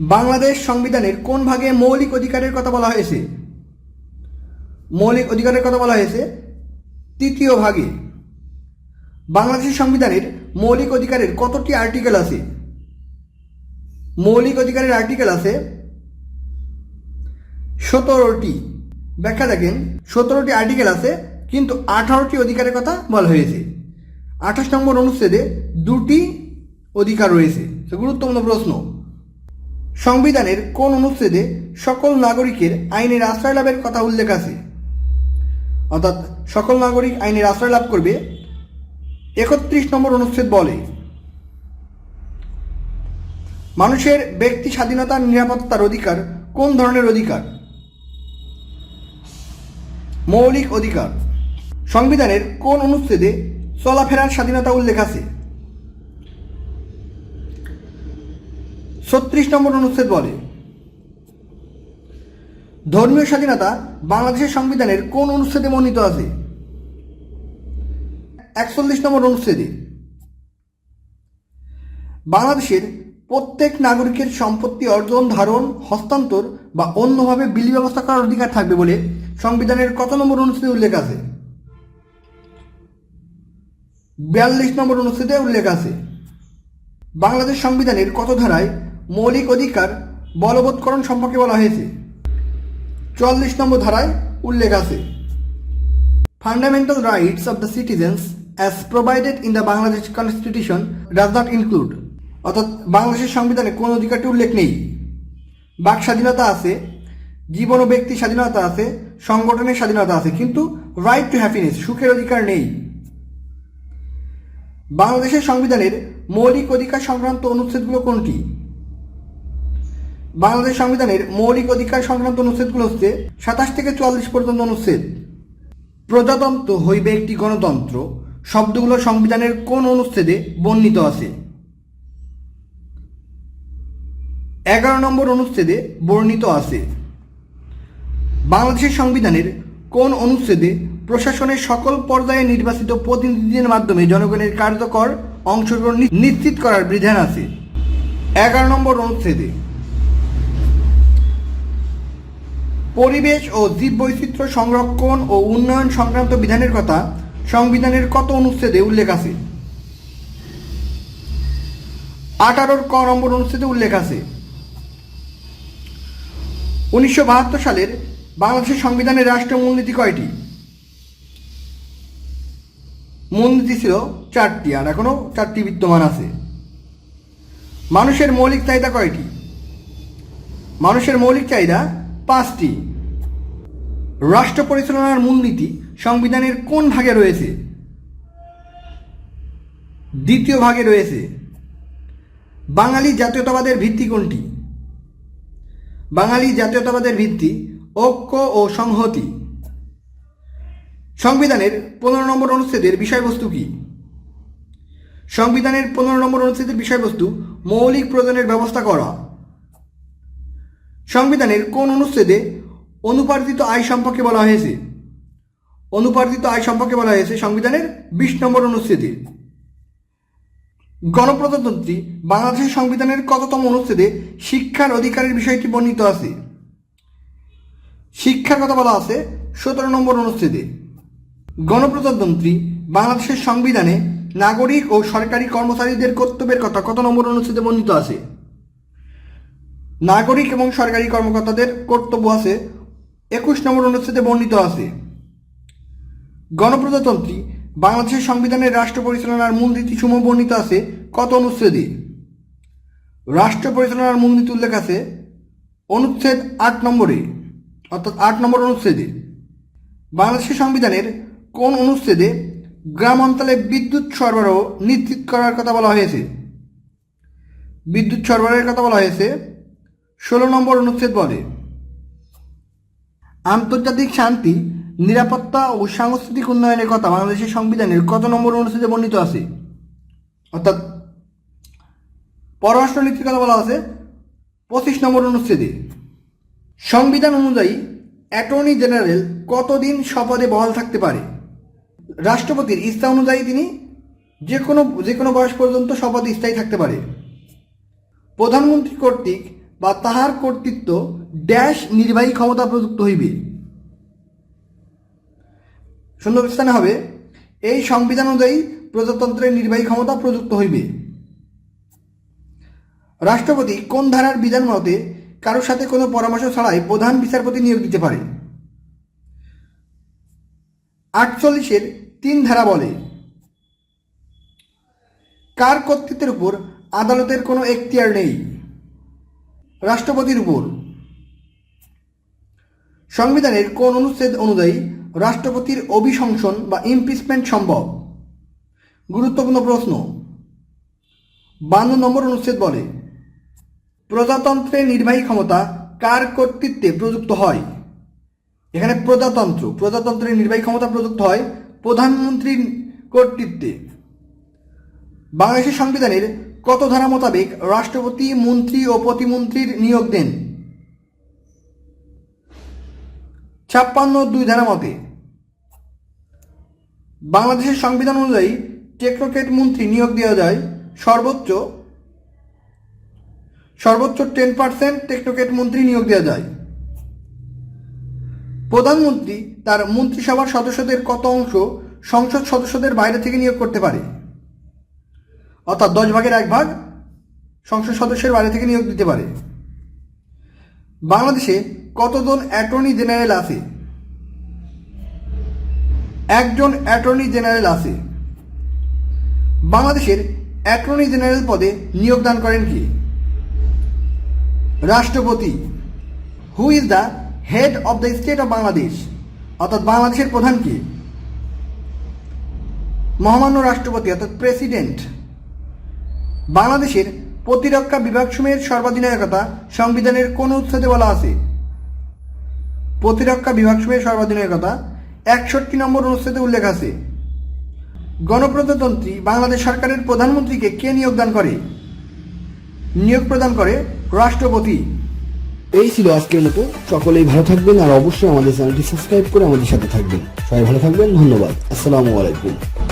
বাংলাদেশ সংবিধানের কোন ভাগে মৌলিক অধিকারের কথা বলা হয়েছে? মৌলিক অধিকারের কথা বলা হয়েছে তৃতীয় ভাগে। বাংলাদেশের সংবিধানের মৌলিক অধিকারের কতটি আর্টিকেল আছে? মৌলিক অধিকারের আর্টিকেল আছে সতেরোটি। ব্যাখ্যা দেখেন, সতেরোটি আর্টিকেল আছে, কিন্তু আঠারোটি অধিকারের কথা বলা হয়েছে। আঠাশ নম্বর অনুচ্ছেদে দুটি অধিকার রয়েছে। গুরুত্বপূর্ণ প্রশ্ন। সংবিধানের কোন অনুচ্ছেদে সকল নাগরিকের আইনের আশ্রয় লাভের কথা উল্লেখ আছে? অর্থাৎ সকল নাগরিক আইনের আশ্রয় লাভ করবে? একত্রিশ নম্বর অনুচ্ছেদ বলে, মানুষের ব্যক্তি স্বাধীনতার নিরাপত্তার অধিকার কোন ধরনের অধিকার? মৌলিক অধিকার। সংবিধানের কোন অনুচ্ছেদে চলাফেরার স্বাধীনতা উল্লেখ আছে? ছত্রিশ নম্বর অনুচ্ছেদ বলে। ধর্মীয় স্বাধীনতা বাংলাদেশের সংবিধানের কোন অনুচ্ছেদে বর্ণিত আছে? একচল্লিশ নম্বর অনুচ্ছেদে। বাংলাদেশের প্রত্যেক নাগরিকের সম্পত্তি অর্জন, ধারণ, হস্তান্তর বা অন্যভাবে বিলি ব্যবস্থা করার অধিকার থাকবে বলে সংবিধানের কত নম্বর অনুচ্ছেদে উল্লেখ আছে? বিয়াল্লিশ নম্বর অনুচ্ছেদে উল্লেখ আছে। বাংলাদেশ সংবিধানের কত ধারায় মৌলিক অধিকার বলবৎকরণ সম্পর্কে বলা হয়েছে। চুয়াল্লিশ নম্বর ধারায় উল্লেখ আছে। Fundamental rights of the citizens as provided in the Bangladesh constitution does not include অর্থাৎ বাংলাদেশের সংবিধানে কোন অধিকারটি উল্লেখ নেই। বাক স্বাধীনতা আছে, জীবন ও ব্যক্তি স্বাধীনতা আছে, সংগঠনের স্বাধীনতা আছে, কিন্তু রাইট টু হ্যাপিনেস সুখের অধিকার নেই। বাংলাদেশের সংবিধানের মৌলিক অধিকার সংক্রান্ত অনুচ্ছেদগুলো কোনটি? বাংলাদেশ সংবিধানের মৌলিক অধিকার সংক্রান্ত অনুচ্ছেদগুলো হচ্ছে সাতাশ থেকে চুয়াল্লিশ পর্যন্ত অনুচ্ছেদ। প্রজাতন্ত্র হইবে একটি গণতন্ত্র। শব্দগুলো সংবিধানের কোন অনুচ্ছেদে বর্ণিত আছে? এগারো নম্বর অনুচ্ছেদে বর্ণিত আছে। বাংলাদেশের সংবিধানের কোন অনুচ্ছেদে প্রশাসনের সকল পর্যায়ে নির্বাচিত প্রতিনিধিদের মাধ্যমে জনগণের কার্যকর অংশগ্রহণ নিশ্চিত করার বিধান আছে? এগারো নম্বর অনুচ্ছেদে পরিবেশ ও জীববৈচিত্র্য সংরক্ষণ ও উন্নয়ন সংক্রান্ত বিধানের কথা সংবিধানের কত অনুচ্ছেদে উল্লেখ আছে? আঠারোর ক নম্বর অনুচ্ছেদে উল্লেখ আছে। উনিশশো বাহাত্তর সালের বাংলাদেশের সংবিধানের রাষ্ট্রীয় মূলনীতি কয়টি? মূলনীতি ছিল চারটি, আর এখনও চারটি বিদ্যমান আছে। মানুষের মৌলিক চাহিদা কয়টি? মানুষের মৌলিক চাহিদা পাঁচটি। রাষ্ট্র পরিচালনার মূলনীতি সংবিধানের কোন ভাগে রয়েছে? দ্বিতীয় ভাগে রয়েছে। বাঙালি জাতীয়তাবাদের ভিত্তি কোনটি? বাঙালি জাতীয়তাবাদের ভিত্তি ঐক্য ও সংহতি। সংবিধানের পনেরো নম্বর অনুচ্ছেদের বিষয়বস্তু কি? সংবিধানের পনেরো নম্বর অনুচ্ছেদের বিষয়বস্তু মৌলিক প্রয়োজনের ব্যবস্থা করা। সংবিধানের কোন অনুচ্ছেদে অনুপার্জিত আয় সম্পর্কে বলা হয়েছে? অনুপার্জিত আয় সম্পর্কে বলা হয়েছে সংবিধানের বিশ নম্বর অনুচ্ছেদে। গণপ্রজাতন্ত্রী বাংলাদেশের সংবিধানের কততম অনুচ্ছেদে শিক্ষার অধিকারের বিষয়টি বর্ণিত আছে? শিক্ষার কথা বলা আছে সতেরো নম্বর অনুচ্ছেদে। গণপ্রজাতন্ত্রী বাংলাদেশের সংবিধানে নাগরিক ও সরকারি কর্মচারীদের কর্তব্যের কথা কত নম্বর অনুচ্ছেদে বর্ণিত আছে? নাগরিক এবং সরকারি কর্মকর্তাদের কর্তব্য আছে, একুশ নম্বর অনুচ্ছেদে বর্ণিত আছে। গণপ্রজাতন্ত্রী, বাংলাদেশের সংবিধানের রাষ্ট্র পরিচালনার মূলনীতি সমূহ বর্ণিত আছে কত অনুচ্ছেদে? রাষ্ট্র পরিচালনার মূলনীতি উল্লেখ আছে অনুচ্ছেদ আট নম্বরে, অর্থাৎ আট নম্বর অনুচ্ছেদে। বাংলাদেশের সংবিধানের কোন অনুচ্ছেদে গ্রাম অঞ্চলে বিদ্যুৎ সরবরাহ নিশ্চিত করার কথা বলা হয়েছে? বিদ্যুৎ সরবরাহের কথা বলা হয়েছে ষোলো নম্বর অনুচ্ছেদ বলে, আন্তর্জাতিক শান্তি, নিরাপত্তা ও সাংস্কৃতিক উন্নয়নের কথা বাংলাদেশের সংবিধানের কত নম্বর অনুচ্ছেদে বর্ণিত আছে? অর্থাৎ পররাষ্ট্র নীতির কথা বলা আছে পঁচিশ নম্বর অনুচ্ছেদে। সংবিধান অনুযায়ী অ্যাটর্নি জেনারেল কতদিন শপথে বহাল থাকতে পারে? রাষ্ট্রপতির ইচ্ছা অনুযায়ী তিনি যে কোনো যে কোনো বয়স পর্যন্ত শপথ স্থায়ী থাকতে পারে। প্রধানমন্ত্রী কর্তৃক বা তাহার কর্তৃত্ব ড্যাশ নির্বাহী ক্ষমতা প্রযুক্ত হইবে। শূন্য স্থানে হবে, এই সংবিধান অনুযায়ী প্রজাতন্ত্রের নির্বাহী ক্ষমতা প্রযুক্ত হইবে। রাষ্ট্রপতি কোন ধারার বিধান মতে কারোর সাথে কোনো পরামর্শ ছাড়াই প্রধান বিচারপতি নিয়োগ দিতে পারে? আটচল্লিশের তিন ধারা বলে, কার কর্তৃত্বের উপর আদালতের কোনো এখতিয়ার নেই? রাষ্ট্রপতির উপর। সংবিধানের কোন অনুচ্ছেদ অনুযায়ী রাষ্ট্রপতির অভিশংসন বা ইমপিচমেন্ট সম্ভব? গুরুত্বপূর্ণ প্রশ্ন। বান্ন নম্বর অনুচ্ছেদ বলে, প্রজাতন্ত্রের নির্বাহী ক্ষমতা কার কর্তৃত্বে প্রযুক্ত হয়? এখানে প্রজাতন্ত্র, প্রজাতন্ত্রের নির্বাহী ক্ষমতা প্রযুক্ত হয় প্রধানমন্ত্রীর কর্তৃত্বে। বাংলাদেশের সংবিধানের কত ধারা মোতাবেক রাষ্ট্রপতি, মন্ত্রী ও প্রতিমন্ত্রীর নিয়োগ দেন? ছাপ্পান্ন দুই ধারা মতে। বাংলাদেশের সংবিধান অনুযায়ী টেকনোক্রেট মন্ত্রী নিয়োগ দেওয়া যায় সর্বোচ্চ। সর্বোচ্চ টেন পার্সেন্ট টেকনোক্রেট মন্ত্রী নিয়োগ দেওয়া যায়। প্রধানমন্ত্রী তার মন্ত্রিসভার সদস্যদের কত অংশ সংসদ সদস্যদের বাইরে থেকে নিয়োগ করতে পারে? অর্থাৎ দশ ভাগের এক ভাগ সংসদ সদস্যের বাইরে থেকে নিয়োগ দিতে পারে। বাংলাদেশে কতজন অ্যাটর্নি জেনারেল আছে? একজন অ্যাটর্নি জেনারেল আছে। বাংলাদেশের অ্যাটর্নি জেনারেল পদে নিয়োগদান করেন কি? রাষ্ট্রপতি। Who is the head of the state of Bangladesh অর্থাৎ বাংলাদেশের প্রধান কি? মহামান্য রাষ্ট্রপতি, অর্থাৎ প্রেসিডেন্ট বাংলাদেশের প্রতিরক্ষা বিভাগসমূহের সর্বাধিনায়কতা সংবিধানের কোন উচ্ছেদে বলা আছে? প্রতিরক্ষা বিভাগসমূহের সর্বাধিনায়কতা একষট্টি নম্বর অনুচ্ছেদে উল্লেখ আছে। গণপ্রজাতন্ত্রী বাংলাদেশ সরকারের প্রধানমন্ত্রীকে কে নিয়োগদান করে? নিয়োগ প্রদান করে রাষ্ট্রপতি। এই ছিল আজকের মতো। সকলেই ভালো থাকবেন আর অবশ্যই আমাদের চ্যানেলটি সাবস্ক্রাইব করে আমাদের সাথে থাকবেন। সবাই ভালো থাকবেন। ধন্যবাদ। আসসালামু আলাইকুম।